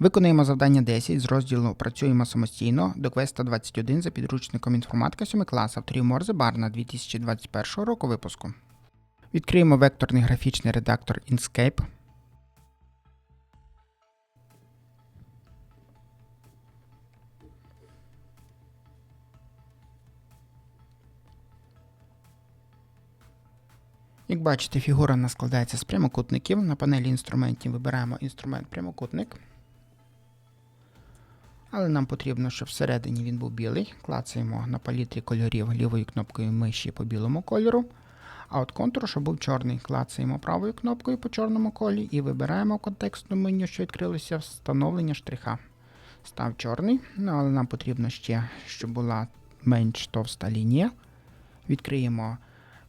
Виконуємо завдання 10 з розділу Працюємо самостійно до квеста 21 за підручником інформатика 7 клас авторів Морзе Барна 2021 року випуску. Відкриємо векторний графічний редактор Inkscape. Як бачите, фігура у нас складається з прямокутників. На панелі інструментів вибираємо інструмент прямокутник. Але нам потрібно, щоб всередині він був білий. Клацаємо на палітрі кольорів лівою кнопкою миші по білому кольору. А от контур, щоб був чорний, клацаємо правою кнопкою по чорному колі і вибираємо в контекстному меню, що відкрилося, встановлення штриха. Став чорний, ну, але нам потрібно ще, щоб була менш товста лінія. Відкриємо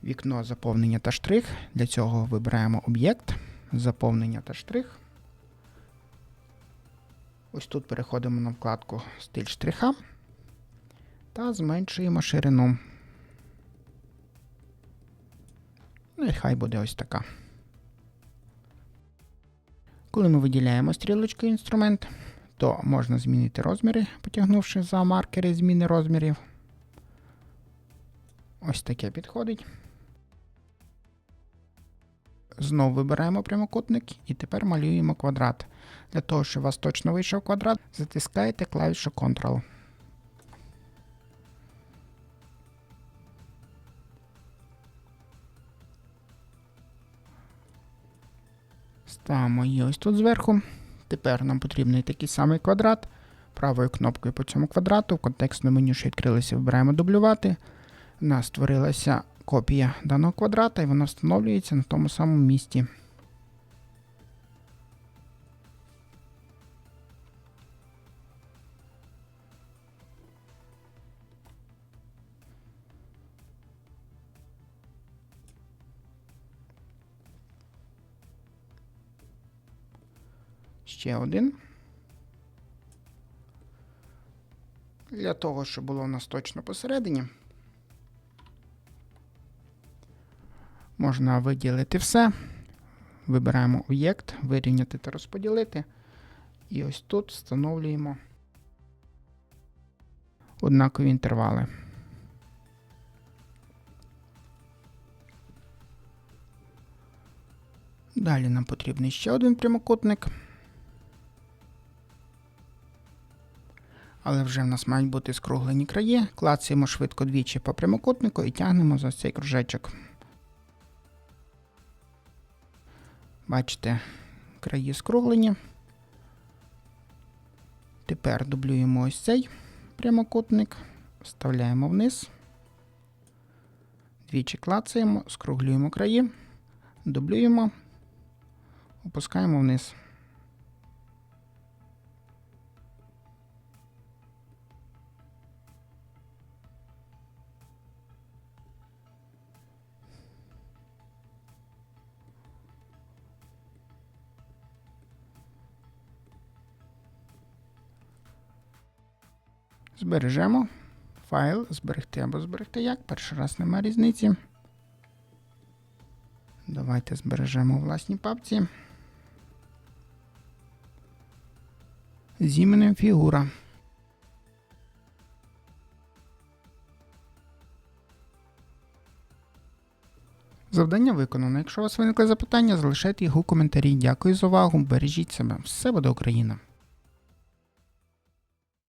вікно заповнення та штрих. Для цього вибираємо об'єкт, заповнення та штрих. Ось тут переходимо на вкладку Стиль штриха та зменшуємо ширину. Ну і хай буде ось така. Коли ми виділяємо стрілочкою інструмент, то можна змінити розміри, потягнувши за маркери зміни розмірів. Ось таке підходить. Знову вибираємо прямокутник і тепер малюємо квадрат. Для того, щоб у вас точно вийшов квадрат, затискаєте клавішу Ctrl. Ставимо її ось тут зверху. Тепер нам потрібний такий самий квадрат. Правою кнопкою по цьому квадрату в контекстному меню, що відкрилося, вибираємо дублювати. У нас створилася копія даного квадрата, і вона встановлюється на тому самому місці. Ще один. Для того, щоб було у нас точно посередині. Можна виділити все. Вибираємо об'єкт, вирівняти та розподілити. І ось тут встановлюємо однакові інтервали. Далі нам потрібен ще один прямокутник. Але вже в нас мають бути скруглені краї. Клацаємо швидко двічі по прямокутнику і тягнемо за цей кружечок. Бачите, краї скруглені. Тепер дублюємо ось цей прямокутник, вставляємо вниз. Двічі клацаємо, скруглюємо краї, дублюємо, опускаємо вниз. Збережемо. Файл, зберегти або зберегти як. Перший раз немає різниці. Давайте збережемо у власній папці. З іменем фігура. Завдання виконано. Якщо у вас виникли запитання, залишайте їх у коментарі. Дякую за увагу. Бережіть себе. Все буде Україна!